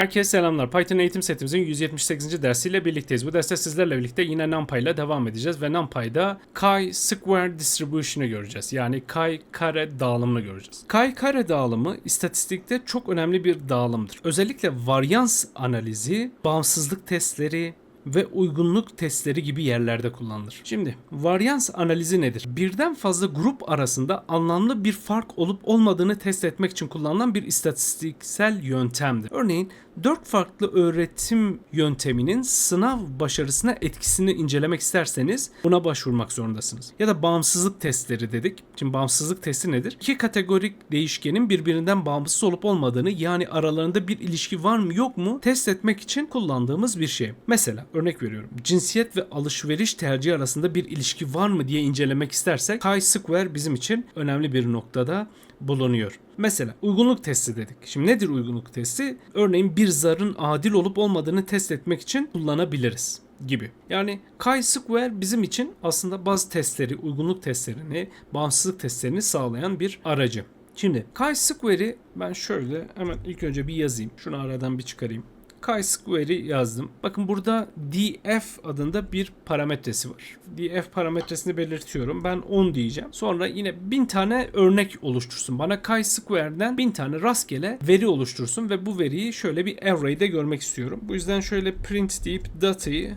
Herkese selamlar. Python eğitim setimizin 178. dersiyle birlikteyiz. Bu derste sizlerle birlikte yine NumPy ile devam edeceğiz ve NumPy'da chi-square distribution'ı göreceğiz. Yani chi-kare dağılımını göreceğiz. Chi-kare dağılımı istatistikte çok önemli bir dağılımdır. Özellikle varyans analizi, bağımsızlık testleri, ve uygunluk testleri gibi yerlerde kullanılır. Şimdi varyans analizi nedir? Birden fazla grup arasında anlamlı bir fark olup olmadığını test etmek için kullanılan bir istatistiksel yöntemdir. Örneğin 4 farklı öğretim yönteminin sınav başarısına etkisini incelemek isterseniz buna başvurmak zorundasınız. Ya da bağımsızlık testleri dedik. Şimdi bağımsızlık testi nedir? İki kategorik değişkenin birbirinden bağımsız olup olmadığını yani aralarında bir ilişki var mı yok mu test etmek için kullandığımız bir şey. Mesela örnek veriyorum. Cinsiyet ve alışveriş tercihi arasında bir ilişki var mı diye incelemek istersek chi-square bizim için önemli bir noktada bulunuyor. Mesela uygunluk testi dedik. Şimdi nedir uygunluk testi? Örneğin bir zarın adil olup olmadığını test etmek için kullanabiliriz gibi. Yani chi-square bizim için aslında bazı testleri, uygunluk testlerini, bağımsızlık testlerini sağlayan bir aracı. Şimdi chi-square'i ben şöyle hemen ilk önce bir yazayım. Şunu aradan bir çıkarayım chi-square'i yazdım. Bakın burada df adında bir parametresi var. df parametresini belirtiyorum. Ben 10 diyeceğim. Sonra yine 1000 tane örnek oluştursun. Bana chi-square'den 1000 tane rastgele veri oluştursun ve bu veriyi şöyle bir array'de görmek istiyorum. Bu yüzden şöyle print deyip datayı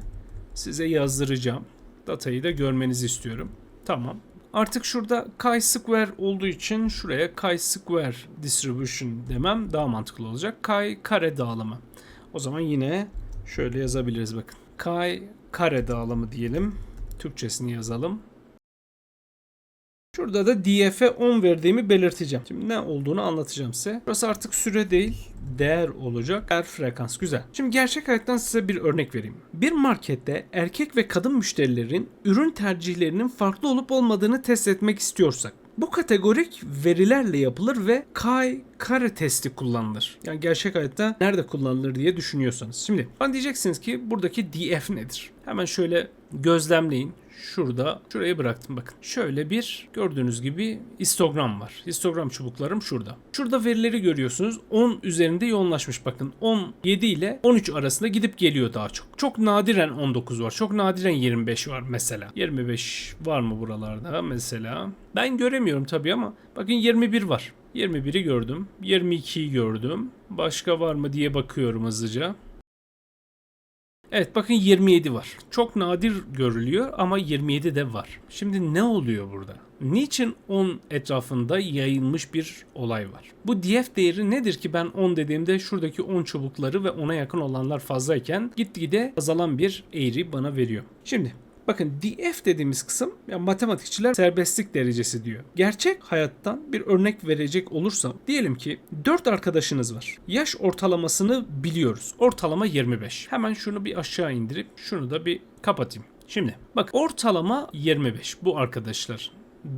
size yazdıracağım. Datayı da görmenizi istiyorum. Tamam. Artık şurada chi-square olduğu için şuraya chi-square distribution demem daha mantıklı olacak. Chi kare dağılımı. O zaman yine şöyle yazabiliriz bakın. Kay kare dağılımı diyelim. Türkçesini yazalım. Şurada da df'e 10 verdiğimi belirteceğim. Şimdi ne olduğunu anlatacağım size. Burası artık süre değil, değer olacak. Değer frekans güzel. Şimdi gerçek hayattan size bir örnek vereyim. Bir markette erkek ve kadın müşterilerin ürün tercihlerinin farklı olup olmadığını test etmek istiyorsak bu kategorik verilerle yapılır ve Kai kare testi kullanılır. Yani gerçek hayatta nerede kullanılır diye düşünüyorsanız. Şimdi bana diyeceksiniz ki buradaki DF nedir? Hemen şöyle gözlemleyin. Şurada, şuraya bıraktım bakın. Şöyle bir gördüğünüz gibi histogram var. Histogram çubuklarım şurada. Şurada verileri görüyorsunuz. 10 üzerinde yoğunlaşmış bakın. 17 ile 13 arasında gidip geliyor daha çok. Çok nadiren 19 var. Çok nadiren 25 var mesela. 25 var mı buralarda mesela? Ben göremiyorum tabii ama bakın 21 var. 21'i gördüm. 22'yi gördüm. Başka var mı diye bakıyorum hızlıca. Evet bakın 27 var. Çok nadir görülüyor ama 27 de var. Şimdi ne oluyor burada? Niçin 10 etrafında yayılmış bir olay var? Bu df değeri nedir ki ben 10 dediğimde şuradaki 10 çubukları ve ona yakın olanlar fazlayken gitgide azalan bir eğri bana veriyor. Şimdi Bakın DF dediğimiz kısım yani matematikçiler serbestlik derecesi diyor. Gerçek hayattan bir örnek verecek olursam diyelim ki 4 arkadaşınız var. Yaş ortalamasını biliyoruz. Ortalama 25. Hemen şunu bir aşağı indirip şunu da bir kapatayım. Şimdi bak ortalama 25 bu arkadaşlar.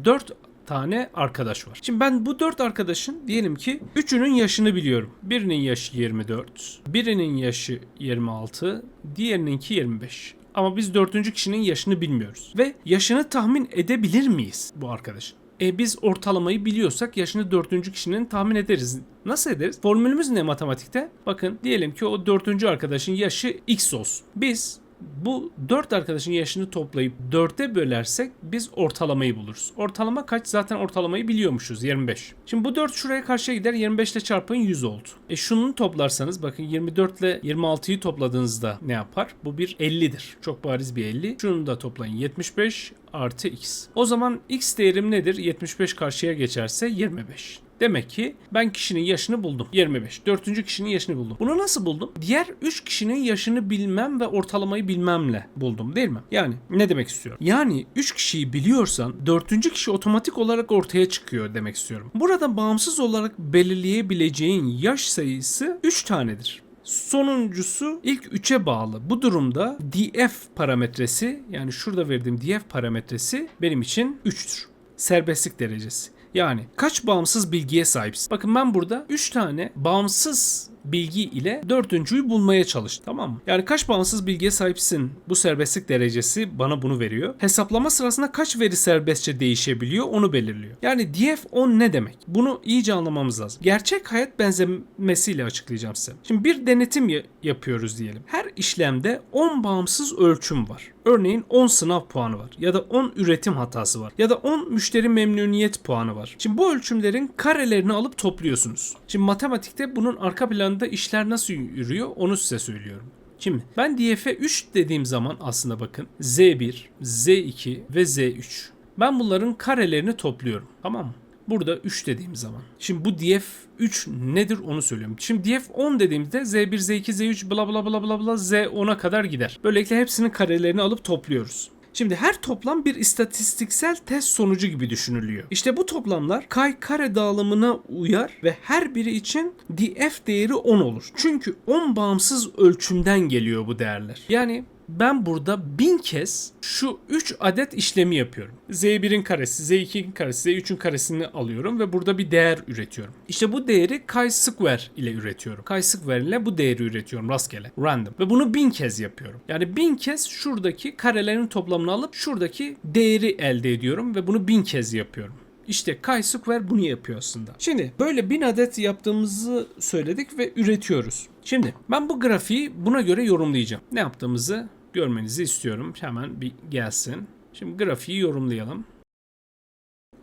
4 tane arkadaş var. Şimdi ben bu 4 arkadaşın diyelim ki üçünün yaşını biliyorum. Birinin yaşı 24, birinin yaşı 26, diğerininki 25. Ama biz dördüncü kişinin yaşını bilmiyoruz. Ve yaşını tahmin edebilir miyiz bu arkadaşın? E biz ortalamayı biliyorsak yaşını dördüncü kişinin tahmin ederiz. Nasıl ederiz? Formülümüz ne matematikte? Bakın diyelim ki o dördüncü arkadaşın yaşı x olsun. Biz bu 4 arkadaşın yaşını toplayıp 4'e bölersek biz ortalamayı buluruz. Ortalama kaç? Zaten ortalamayı biliyormuşuz 25. Şimdi bu 4 şuraya karşıya gider 25 ile çarpın 100 oldu. E şunu toplarsanız bakın 24 ile 26'yı topladığınızda ne yapar? Bu bir 50'dir. Çok bariz bir 50. Şunu da toplayın 75 artı x. O zaman x değerim nedir? 75 karşıya geçerse 25. Demek ki ben kişinin yaşını buldum. 25. Dördüncü kişinin yaşını buldum. Bunu nasıl buldum? Diğer 3 kişinin yaşını bilmem ve ortalamayı bilmemle buldum değil mi? Yani ne demek istiyorum? Yani 3 kişiyi biliyorsan dördüncü kişi otomatik olarak ortaya çıkıyor demek istiyorum. Burada bağımsız olarak belirleyebileceğin yaş sayısı 3 tanedir. Sonuncusu ilk 3'e bağlı. Bu durumda df parametresi yani şurada verdiğim df parametresi benim için 3'tür. Serbestlik derecesi. Yani kaç bağımsız bilgiye sahipsin? Bakın ben burada 3 tane bağımsız bilgi ile dördüncüyü bulmaya çalıştım. Tamam mı? Yani kaç bağımsız bilgiye sahipsin? Bu serbestlik derecesi bana bunu veriyor. Hesaplama sırasında kaç veri serbestçe değişebiliyor onu belirliyor. Yani DF10 ne demek? Bunu iyice anlamamız lazım. Gerçek hayat benzemesiyle açıklayacağım size. Şimdi bir denetim ya- yapıyoruz diyelim. Her işlemde 10 bağımsız ölçüm var. Örneğin 10 sınav puanı var ya da 10 üretim hatası var ya da 10 müşteri memnuniyet puanı var. Şimdi bu ölçümlerin karelerini alıp topluyorsunuz. Şimdi matematikte bunun arka planında işler nasıl yürüyor onu size söylüyorum. Şimdi ben DF'e 3 dediğim zaman aslında bakın Z1, Z2 ve Z3. Ben bunların karelerini topluyorum. Tamam mı? Burada 3 dediğim zaman. Şimdi bu DF3 nedir onu söylüyorum. Şimdi DF10 dediğimde Z1, Z2, Z3 bla bla bla bla bla Z10'a kadar gider. Böylelikle hepsinin karelerini alıp topluyoruz. Şimdi her toplam bir istatistiksel test sonucu gibi düşünülüyor. İşte bu toplamlar kay kare dağılımına uyar ve her biri için df değeri 10 olur. Çünkü 10 bağımsız ölçümden geliyor bu değerler. Yani ben burada bin kez şu 3 adet işlemi yapıyorum. Z1'in karesi, Z2'in karesi, Z3'ün karesini alıyorum ve burada bir değer üretiyorum. İşte bu değeri chi-square ile üretiyorum. Chi-square ile bu değeri üretiyorum rastgele, random. Ve bunu bin kez yapıyorum. Yani bin kez şuradaki karelerin toplamını alıp şuradaki değeri elde ediyorum ve bunu bin kez yapıyorum. İşte chi-square bunu yapıyor aslında. Şimdi böyle bin adet yaptığımızı söyledik ve üretiyoruz. Şimdi ben bu grafiği buna göre yorumlayacağım. Ne yaptığımızı görmenizi istiyorum. Hemen bir gelsin. Şimdi grafiği yorumlayalım.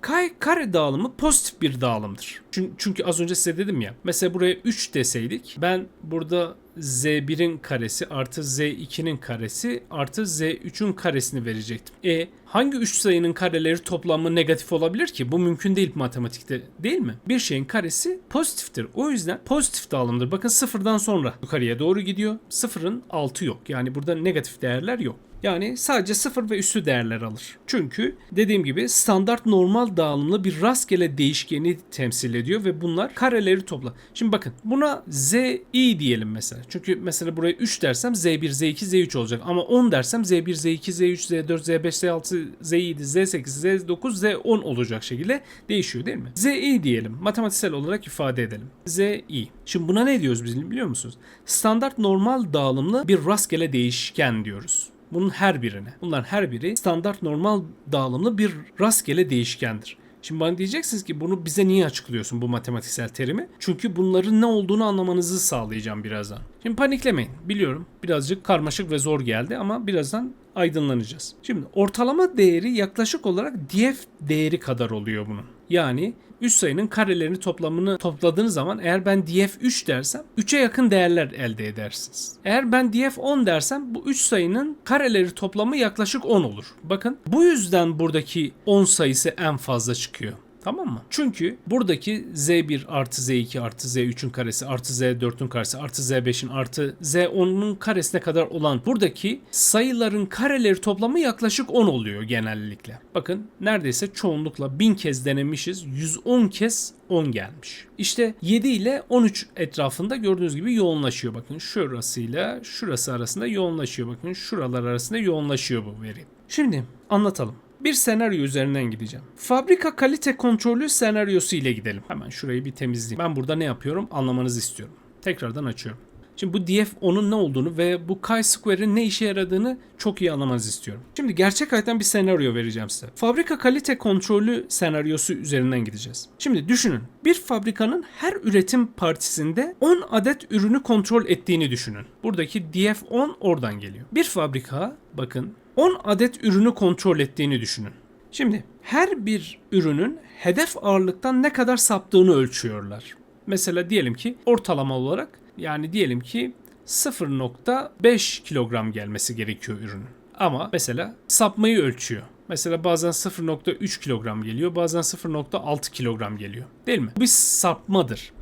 Kay kare dağılımı pozitif bir dağılımdır. Çünkü, çünkü az önce size dedim ya. Mesela buraya 3 deseydik ben burada Z1'in karesi artı Z2'nin karesi artı Z3'ün karesini verecektim. E hangi 3 sayının kareleri toplamı negatif olabilir ki? Bu mümkün değil matematikte değil mi? Bir şeyin karesi pozitiftir. O yüzden pozitif dağılımdır. Bakın sıfırdan sonra yukarıya doğru gidiyor. Sıfırın altı yok. Yani burada negatif değerler yok. Yani sadece sıfır ve üstü değerler alır. Çünkü dediğim gibi standart normal dağılımlı bir rastgele değişkeni temsil ediyor ve bunlar kareleri topla. Şimdi bakın buna zi diyelim mesela. Çünkü mesela buraya 3 dersem z1, z2, z3 olacak. Ama 10 dersem z1, z2, z3, z4, z5, z6, z7, z8, z9, z10 olacak şekilde değişiyor değil mi? zi diyelim. Matematiksel olarak ifade edelim. zi. Şimdi buna ne diyoruz biz biliyor musunuz? Standart normal dağılımlı bir rastgele değişken diyoruz. Bunun her birine. Bunların her biri standart normal dağılımlı bir rastgele değişkendir. Şimdi bana diyeceksiniz ki bunu bize niye açıklıyorsun bu matematiksel terimi? Çünkü bunların ne olduğunu anlamanızı sağlayacağım birazdan. Şimdi paniklemeyin. Biliyorum birazcık karmaşık ve zor geldi ama birazdan aydınlanacağız. Şimdi ortalama değeri yaklaşık olarak df değeri kadar oluyor bunun. Yani üst sayının karelerini toplamını topladığınız zaman eğer ben df 3 dersem 3'e yakın değerler elde edersiniz. Eğer ben df 10 dersem bu 3 sayının kareleri toplamı yaklaşık 10 olur. Bakın bu yüzden buradaki 10 sayısı en fazla çıkıyor. Tamam mı? Çünkü buradaki Z1 artı Z2 artı Z3'ün karesi artı Z4'ün karesi artı Z5'in artı Z10'un karesine kadar olan buradaki sayıların kareleri toplamı yaklaşık 10 oluyor genellikle. Bakın neredeyse çoğunlukla 1000 kez denemişiz. 110 kez 10 gelmiş. İşte 7 ile 13 etrafında gördüğünüz gibi yoğunlaşıyor. Bakın şurasıyla şurası arasında yoğunlaşıyor. Bakın şuralar arasında yoğunlaşıyor bu veri. Şimdi anlatalım bir senaryo üzerinden gideceğim. Fabrika kalite kontrolü senaryosu ile gidelim. Hemen şurayı bir temizleyeyim. Ben burada ne yapıyorum anlamanızı istiyorum. Tekrardan açıyorum. Şimdi bu DF10'un ne olduğunu ve bu chi-square'in ne işe yaradığını çok iyi anlamanızı istiyorum. Şimdi gerçek hayattan bir senaryo vereceğim size. Fabrika kalite kontrolü senaryosu üzerinden gideceğiz. Şimdi düşünün. Bir fabrikanın her üretim partisinde 10 adet ürünü kontrol ettiğini düşünün. Buradaki DF10 oradan geliyor. Bir fabrika bakın 10 adet ürünü kontrol ettiğini düşünün. Şimdi her bir ürünün hedef ağırlıktan ne kadar saptığını ölçüyorlar. Mesela diyelim ki ortalama olarak yani diyelim ki 0.5 kilogram gelmesi gerekiyor ürünün. Ama mesela sapmayı ölçüyor. Mesela bazen 0.3 kilogram geliyor, bazen 0.6 kilogram geliyor. Değil mi? Bu bir sapmadır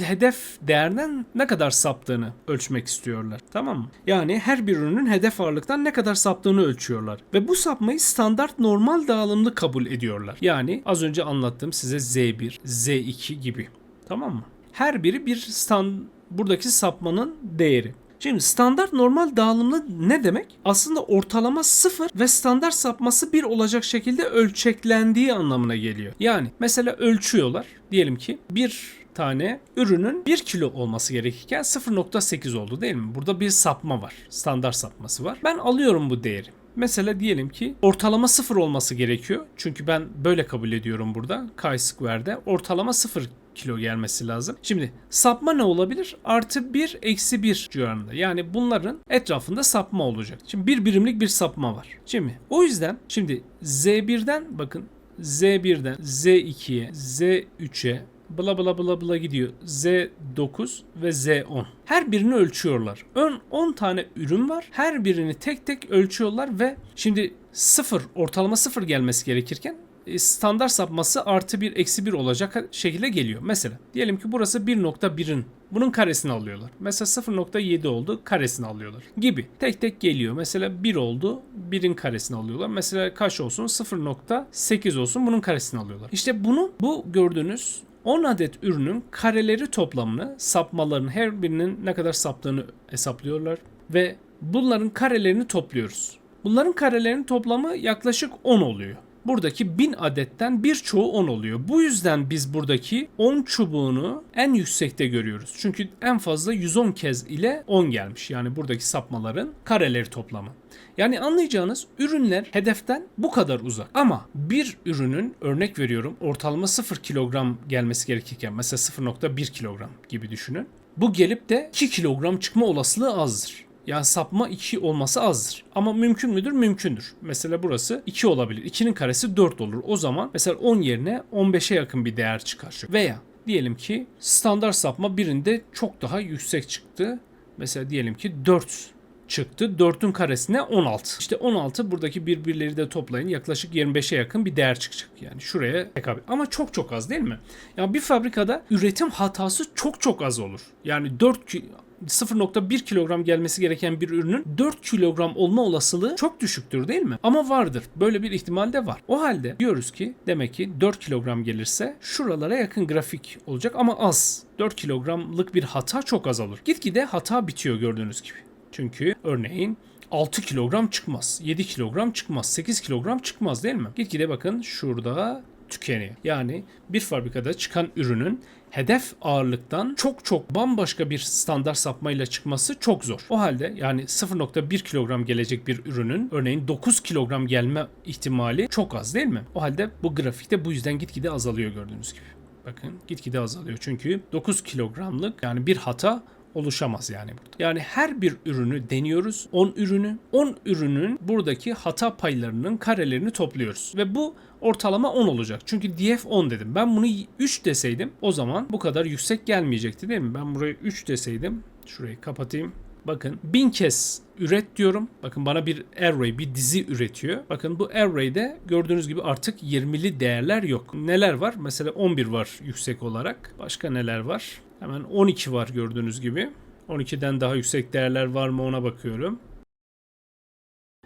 hedef değerden ne kadar saptığını ölçmek istiyorlar. Tamam mı? Yani her bir ürünün hedef ağırlıktan ne kadar saptığını ölçüyorlar. Ve bu sapmayı standart normal dağılımlı kabul ediyorlar. Yani az önce anlattığım size Z1, Z2 gibi. Tamam mı? Her biri bir stand buradaki sapmanın değeri. Şimdi standart normal dağılımlı ne demek? Aslında ortalama 0 ve standart sapması 1 olacak şekilde ölçeklendiği anlamına geliyor. Yani mesela ölçüyorlar. Diyelim ki bir tane ürünün 1 kilo olması gerekirken 0.8 oldu değil mi? Burada bir sapma var. Standart sapması var. Ben alıyorum bu değeri. Mesela diyelim ki ortalama 0 olması gerekiyor. Çünkü ben böyle kabul ediyorum burada. Chi-square'de ortalama 0 kilo gelmesi lazım. Şimdi sapma ne olabilir? Artı 1 eksi 1 civarında. Yani bunların etrafında sapma olacak. Şimdi bir birimlik bir sapma var. Şimdi o yüzden şimdi Z1'den bakın Z1'den Z2'ye Z3'e bla bla bla bla gidiyor. Z9 ve Z10. Her birini ölçüyorlar. Ön 10 tane ürün var. Her birini tek tek ölçüyorlar ve şimdi 0 ortalama 0 gelmesi gerekirken e, standart sapması artı 1 eksi 1 olacak şekilde geliyor. Mesela diyelim ki burası 1.1'in bunun karesini alıyorlar. Mesela 0.7 oldu karesini alıyorlar gibi. Tek tek geliyor. Mesela 1 oldu 1'in karesini alıyorlar. Mesela kaç olsun 0.8 olsun bunun karesini alıyorlar. İşte bunu bu gördüğünüz 10 adet ürünün kareleri toplamını, sapmaların her birinin ne kadar saptığını hesaplıyorlar ve bunların karelerini topluyoruz. Bunların karelerinin toplamı yaklaşık 10 oluyor. Buradaki 1000 adetten birçoğu 10 oluyor. Bu yüzden biz buradaki 10 çubuğunu en yüksekte görüyoruz. Çünkü en fazla 110 kez ile 10 gelmiş. Yani buradaki sapmaların kareleri toplamı. Yani anlayacağınız ürünler hedeften bu kadar uzak. Ama bir ürünün örnek veriyorum ortalama 0 kilogram gelmesi gerekirken mesela 0.1 kilogram gibi düşünün. Bu gelip de 2 kilogram çıkma olasılığı azdır. Yani sapma 2 olması azdır. Ama mümkün müdür? Mümkündür. Mesela burası 2 olabilir. 2'nin karesi 4 olur. O zaman mesela 10 yerine 15'e yakın bir değer çıkar. Veya diyelim ki standart sapma birinde çok daha yüksek çıktı. Mesela diyelim ki 4 çıktı. 4'ün karesine 16. İşte 16 buradaki birbirleri de toplayın yaklaşık 25'e yakın bir değer çıkacak. Yani şuraya tekabül. Ama çok çok az değil mi? Yani bir fabrikada üretim hatası çok çok az olur. Yani 4 ki 0.1 kilogram gelmesi gereken bir ürünün 4 kilogram olma olasılığı çok düşüktür değil mi? Ama vardır. Böyle bir ihtimal de var. O halde diyoruz ki demek ki 4 kilogram gelirse şuralara yakın grafik olacak ama az. 4 kilogramlık bir hata çok az olur. Gitgide hata bitiyor gördüğünüz gibi. Çünkü örneğin 6 kilogram çıkmaz, 7 kilogram çıkmaz, 8 kilogram çıkmaz değil mi? Gitgide bakın şurada tükeniyor. Yani bir fabrikada çıkan ürünün hedef ağırlıktan çok çok bambaşka bir standart sapmayla çıkması çok zor. O halde yani 0.1 kilogram gelecek bir ürünün örneğin 9 kilogram gelme ihtimali çok az değil mi? O halde bu grafikte bu yüzden gitgide azalıyor gördüğünüz gibi. Bakın gitgide azalıyor çünkü 9 kilogramlık yani bir hata oluşamaz yani burada. Yani her bir ürünü deniyoruz. 10 ürünü. 10 ürünün buradaki hata paylarının karelerini topluyoruz. Ve bu ortalama 10 olacak. Çünkü DF 10 dedim. Ben bunu 3 deseydim o zaman bu kadar yüksek gelmeyecekti değil mi? Ben buraya 3 deseydim şurayı kapatayım. Bakın bin kez üret diyorum. Bakın bana bir array, bir dizi üretiyor. Bakın bu array'de gördüğünüz gibi artık 20'li değerler yok. Neler var? Mesela 11 var yüksek olarak. Başka neler var? Hemen 12 var gördüğünüz gibi. 12'den daha yüksek değerler var mı ona bakıyorum.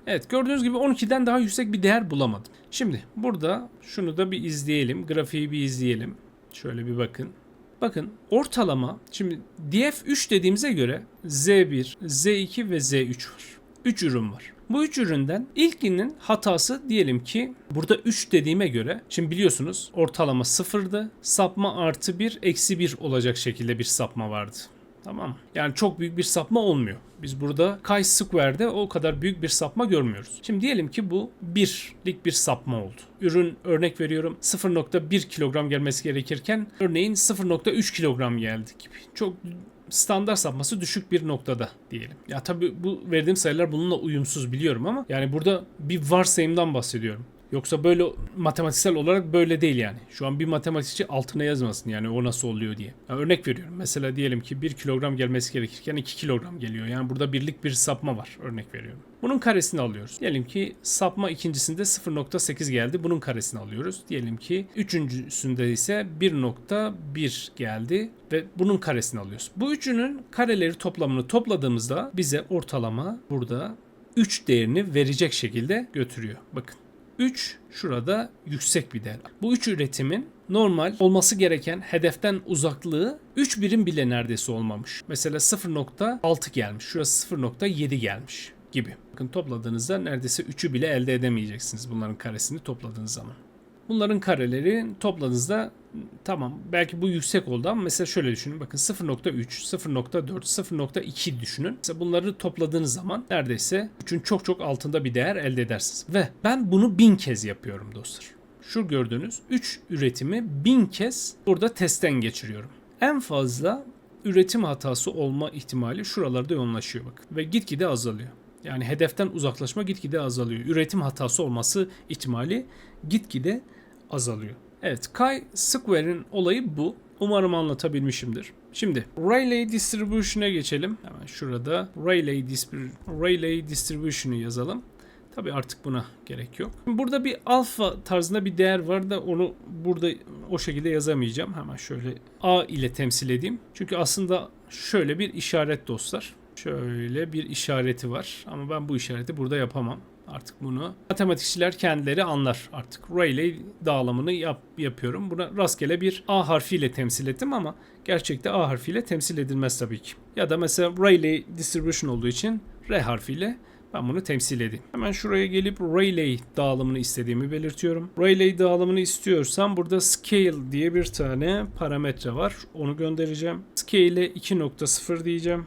Evet gördüğünüz gibi 12'den daha yüksek bir değer bulamadım. Şimdi burada şunu da bir izleyelim. Grafiği bir izleyelim. Şöyle bir bakın. Bakın ortalama şimdi DF3 dediğimize göre Z1, Z2 ve Z3 var. 3 ürün var. Bu 3 üründen ilkinin hatası diyelim ki burada 3 dediğime göre şimdi biliyorsunuz ortalama sıfırdı. Sapma artı 1 eksi 1 olacak şekilde bir sapma vardı. Tamam Yani çok büyük bir sapma olmuyor. Biz burada chi-square'de o kadar büyük bir sapma görmüyoruz. Şimdi diyelim ki bu 1'lik bir sapma oldu. Ürün örnek veriyorum 0.1 kilogram gelmesi gerekirken örneğin 0.3 kilogram geldi gibi. Çok standart sapması düşük bir noktada diyelim. Ya tabii bu verdiğim sayılar bununla uyumsuz biliyorum ama yani burada bir varsayımdan bahsediyorum. Yoksa böyle matematiksel olarak böyle değil yani. Şu an bir matematikçi altına yazmasın yani o nasıl oluyor diye. Yani örnek veriyorum. Mesela diyelim ki 1 kilogram gelmesi gerekirken 2 kilogram geliyor. Yani burada birlik bir sapma var. Örnek veriyorum. Bunun karesini alıyoruz. Diyelim ki sapma ikincisinde 0.8 geldi. Bunun karesini alıyoruz. Diyelim ki üçüncüsünde ise 1.1 geldi ve bunun karesini alıyoruz. Bu üçünün kareleri toplamını topladığımızda bize ortalama burada 3 değerini verecek şekilde götürüyor. Bakın 3 şurada yüksek bir değer. Bu 3 üretimin normal olması gereken hedeften uzaklığı 3 birim bile neredeyse olmamış. Mesela 0.6 gelmiş. Şurası 0.7 gelmiş gibi. Bakın topladığınızda neredeyse 3'ü bile elde edemeyeceksiniz bunların karesini topladığınız zaman. Bunların kareleri topladığınızda tamam belki bu yüksek oldu ama mesela şöyle düşünün bakın 0.3, 0.4, 0.2 düşünün. Mesela bunları topladığınız zaman neredeyse 3'ün çok çok altında bir değer elde edersiniz. Ve ben bunu bin kez yapıyorum dostlar. Şu gördüğünüz 3 üretimi bin kez burada testten geçiriyorum. En fazla üretim hatası olma ihtimali şuralarda yoğunlaşıyor bakın ve gitgide azalıyor. Yani hedeften uzaklaşma gitgide azalıyor. Üretim hatası olması ihtimali gitgide azalıyor. Evet, chi-square'in olayı bu. Umarım anlatabilmişimdir. Şimdi Rayleigh Distribution'a geçelim. Hemen şurada Rayleigh, Distrib- Rayleigh Distribution'u yazalım. Tabi artık buna gerek yok. Burada bir alfa tarzında bir değer var da onu burada o şekilde yazamayacağım. Hemen şöyle A ile temsil edeyim. Çünkü aslında şöyle bir işaret dostlar. Şöyle bir işareti var ama ben bu işareti burada yapamam. Artık bunu matematikçiler kendileri anlar artık. Rayleigh dağılımını yap, yapıyorum. Buna rastgele bir A harfiyle temsil ettim ama gerçekte A harfiyle temsil edilmez tabii ki. Ya da mesela Rayleigh distribution olduğu için R harfiyle ben bunu temsil edeyim. Hemen şuraya gelip Rayleigh dağılımını istediğimi belirtiyorum. Rayleigh dağılımını istiyorsam burada scale diye bir tane parametre var. Onu göndereceğim. Scale'e 2.0 diyeceğim.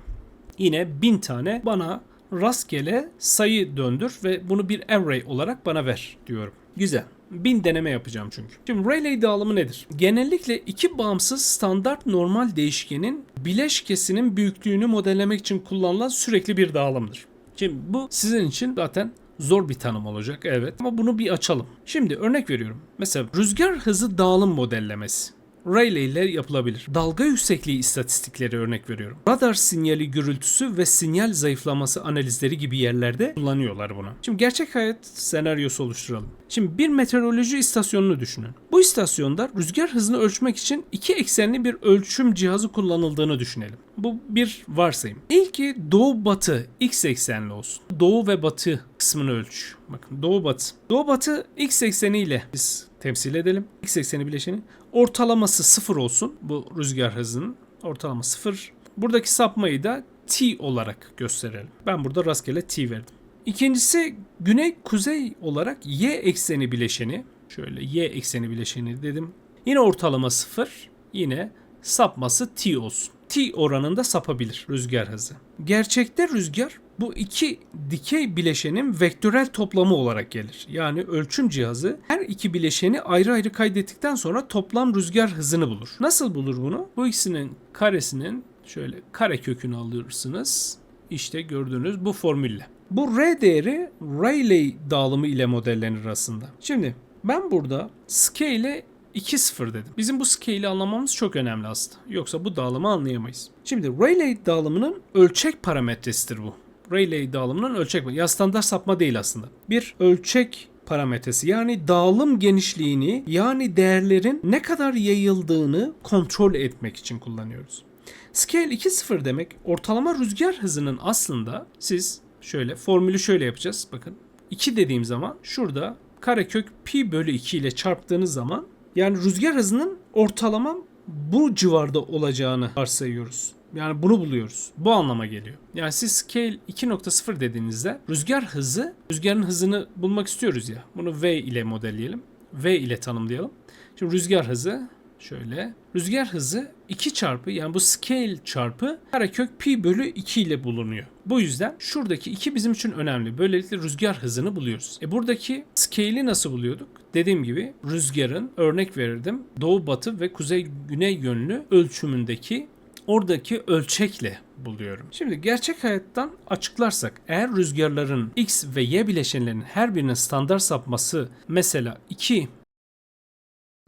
Yine 1000 tane bana rastgele sayı döndür ve bunu bir array olarak bana ver diyorum. Güzel. 1000 deneme yapacağım çünkü. Şimdi Rayleigh dağılımı nedir? Genellikle iki bağımsız standart normal değişkenin bileşkesinin büyüklüğünü modellemek için kullanılan sürekli bir dağılımdır. Şimdi bu sizin için zaten zor bir tanım olacak evet ama bunu bir açalım. Şimdi örnek veriyorum. Mesela rüzgar hızı dağılım modellemesi. Rayleigh ile yapılabilir. Dalga yüksekliği istatistikleri örnek veriyorum. Radar sinyali gürültüsü ve sinyal zayıflaması analizleri gibi yerlerde kullanıyorlar bunu. Şimdi gerçek hayat senaryosu oluşturalım. Şimdi bir meteoroloji istasyonunu düşünün. Bu istasyonda rüzgar hızını ölçmek için iki eksenli bir ölçüm cihazı kullanıldığını düşünelim. Bu bir varsayım. İlki doğu batı x eksenli olsun. Doğu ve batı kısmını ölç. Bakın doğu batı. Doğu batı x ekseniyle biz temsil edelim. X ekseni bileşeni. Ortalaması sıfır olsun. Bu rüzgar hızının ortalama sıfır. Buradaki sapmayı da t olarak gösterelim. Ben burada rastgele t verdim. İkincisi güney kuzey olarak y ekseni bileşeni. Şöyle y ekseni bileşeni dedim. Yine ortalama sıfır. Yine sapması t olsun. T oranında sapabilir rüzgar hızı. Gerçekte rüzgar bu iki dikey bileşenin vektörel toplamı olarak gelir. Yani ölçüm cihazı her iki bileşeni ayrı ayrı kaydettikten sonra toplam rüzgar hızını bulur. Nasıl bulur bunu? Bu ikisinin karesinin şöyle kare kökünü alırsınız. İşte gördüğünüz bu formülle. Bu R değeri Rayleigh dağılımı ile modellenir aslında. Şimdi ben burada scale 2-0 dedim. Bizim bu scale'i anlamamız çok önemli aslında. Yoksa bu dağılımı anlayamayız. Şimdi Rayleigh dağılımının ölçek parametresidir bu. Rayleigh dağılımının ölçek ya standart sapma değil aslında. Bir ölçek parametresi yani dağılım genişliğini yani değerlerin ne kadar yayıldığını kontrol etmek için kullanıyoruz. Scale 2.0 demek ortalama rüzgar hızının aslında siz şöyle formülü şöyle yapacağız. Bakın 2 dediğim zaman şurada karekök pi bölü 2 ile çarptığınız zaman yani rüzgar hızının ortalama bu civarda olacağını varsayıyoruz. Yani bunu buluyoruz. Bu anlama geliyor. Yani siz scale 2.0 dediğinizde rüzgar hızı, rüzgarın hızını bulmak istiyoruz ya. Bunu V ile modelleyelim. V ile tanımlayalım. Şimdi rüzgar hızı şöyle. Rüzgar hızı 2 çarpı yani bu scale çarpı karekök pi bölü 2 ile bulunuyor. Bu yüzden şuradaki 2 bizim için önemli. Böylelikle rüzgar hızını buluyoruz. E buradaki scale'i nasıl buluyorduk? Dediğim gibi rüzgarın örnek verirdim. Doğu batı ve kuzey güney yönlü ölçümündeki oradaki ölçekle buluyorum. Şimdi gerçek hayattan açıklarsak eğer rüzgarların X ve Y bileşenlerinin her birinin standart sapması mesela 2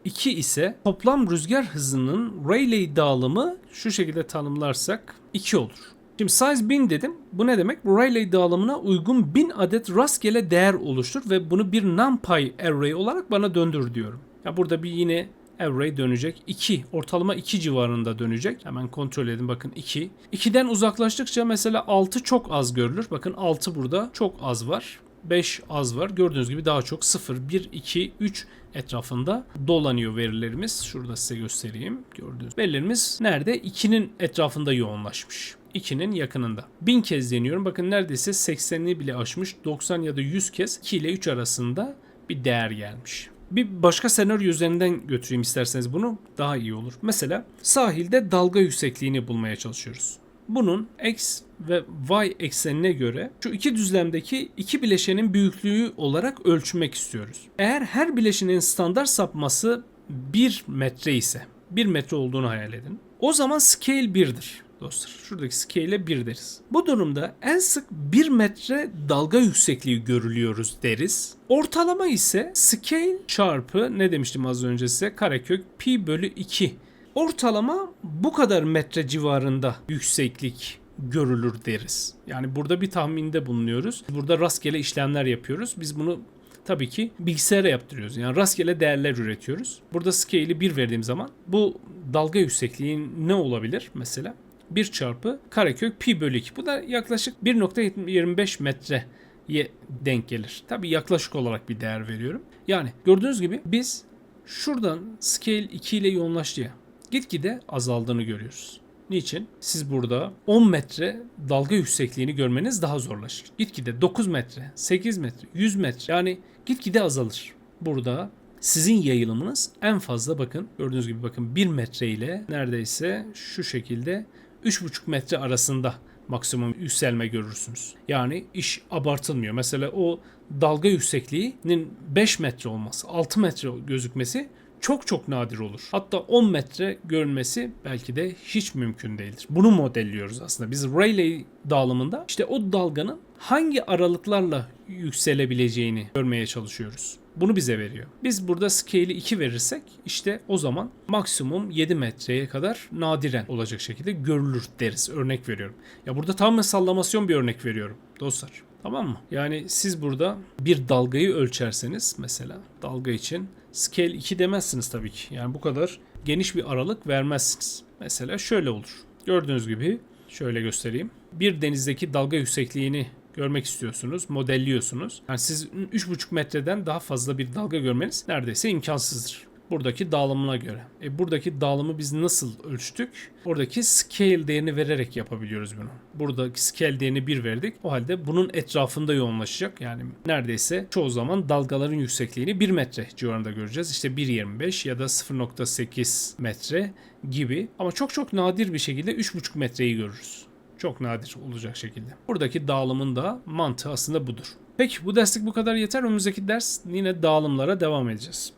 2 ise toplam rüzgar hızının Rayleigh dağılımı şu şekilde tanımlarsak 2 olur. Şimdi size 1000 dedim. Bu ne demek? Rayleigh dağılımına uygun 1000 adet rastgele değer oluştur ve bunu bir numpy array olarak bana döndür diyorum. Ya burada bir yine array dönecek. 2 ortalama 2 civarında dönecek. Hemen kontrol edin bakın 2. 2'den uzaklaştıkça mesela 6 çok az görülür. Bakın 6 burada çok az var. 5 az var. Gördüğünüz gibi daha çok 0, 1, 2, 3 etrafında dolanıyor verilerimiz. Şurada size göstereyim. Gördüğünüz verilerimiz nerede? 2'nin etrafında yoğunlaşmış. 2'nin yakınında. 1000 kez deniyorum. Bakın neredeyse 80'i bile aşmış. 90 ya da 100 kez 2 ile 3 arasında bir değer gelmiş. Bir başka senaryo üzerinden götüreyim isterseniz bunu daha iyi olur. Mesela sahilde dalga yüksekliğini bulmaya çalışıyoruz. Bunun x ve y eksenine göre şu iki düzlemdeki iki bileşenin büyüklüğü olarak ölçmek istiyoruz. Eğer her bileşenin standart sapması 1 metre ise 1 metre olduğunu hayal edin. O zaman scale 1'dir dostlar. Şuradaki scale'e 1 deriz. Bu durumda en sık 1 metre dalga yüksekliği görülüyoruz deriz. Ortalama ise scale çarpı ne demiştim az önce size karekök pi bölü 2. Ortalama bu kadar metre civarında yükseklik görülür deriz. Yani burada bir tahminde bulunuyoruz. Burada rastgele işlemler yapıyoruz. Biz bunu tabii ki bilgisayara yaptırıyoruz. Yani rastgele değerler üretiyoruz. Burada scale'i 1 verdiğim zaman bu dalga yüksekliği ne olabilir mesela? 1 çarpı karekök pi bölü 2. Bu da yaklaşık 1.25 metreye denk gelir. Tabii yaklaşık olarak bir değer veriyorum. Yani gördüğünüz gibi biz şuradan scale 2 ile yoğunlaştı ya. Gitgide azaldığını görüyoruz. Niçin? Siz burada 10 metre dalga yüksekliğini görmeniz daha zorlaşır. Gitgide 9 metre, 8 metre, 100 metre yani gitgide azalır. Burada sizin yayılımınız en fazla bakın gördüğünüz gibi bakın 1 metre ile neredeyse şu şekilde 3,5 metre arasında maksimum yükselme görürsünüz. Yani iş abartılmıyor. Mesela o dalga yüksekliğinin 5 metre olması, 6 metre gözükmesi çok çok nadir olur. Hatta 10 metre görünmesi belki de hiç mümkün değildir. Bunu modelliyoruz aslında. Biz Rayleigh dağılımında işte o dalganın hangi aralıklarla yükselebileceğini görmeye çalışıyoruz. Bunu bize veriyor. Biz burada scale'i 2 verirsek işte o zaman maksimum 7 metreye kadar nadiren olacak şekilde görülür deriz. Örnek veriyorum. Ya burada tamamen sallamasyon bir örnek veriyorum dostlar. Tamam mı? Yani siz burada bir dalgayı ölçerseniz mesela dalga için scale 2 demezsiniz tabii ki. Yani bu kadar geniş bir aralık vermezsiniz. Mesela şöyle olur. Gördüğünüz gibi şöyle göstereyim. Bir denizdeki dalga yüksekliğini görmek istiyorsunuz, modelliyorsunuz. Yani siz 3,5 metreden daha fazla bir dalga görmeniz neredeyse imkansızdır. Buradaki dağılımına göre. E buradaki dağılımı biz nasıl ölçtük? Oradaki scale değerini vererek yapabiliyoruz bunu. Buradaki scale değerini 1 verdik. O halde bunun etrafında yoğunlaşacak. Yani neredeyse çoğu zaman dalgaların yüksekliğini 1 metre civarında göreceğiz. İşte 1.25 ya da 0.8 metre gibi. Ama çok çok nadir bir şekilde 3.5 metreyi görürüz. Çok nadir olacak şekilde. Buradaki dağılımın da mantığı aslında budur. Peki bu derslik bu kadar yeter. Önümüzdeki ders yine dağılımlara devam edeceğiz.